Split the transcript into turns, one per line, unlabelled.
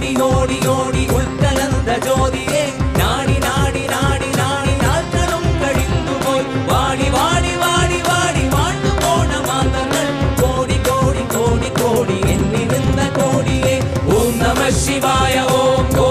ഓടി ഓടി ഓടി ഉൾക്കലന്ത ജ്യോതിയെ. നാടി നാടി നാടി നാടി നാൾക്കളും കഴിഞ്ഞുപോയി വാടി വാടി വാടി വാടി വാണ്ടു പോണ മാതങ്ങൾ. കോടി കോടി കോടി കോടി എന്നിരുന്ന കോടിയെ. ഓം നമ ശിവായ ഓം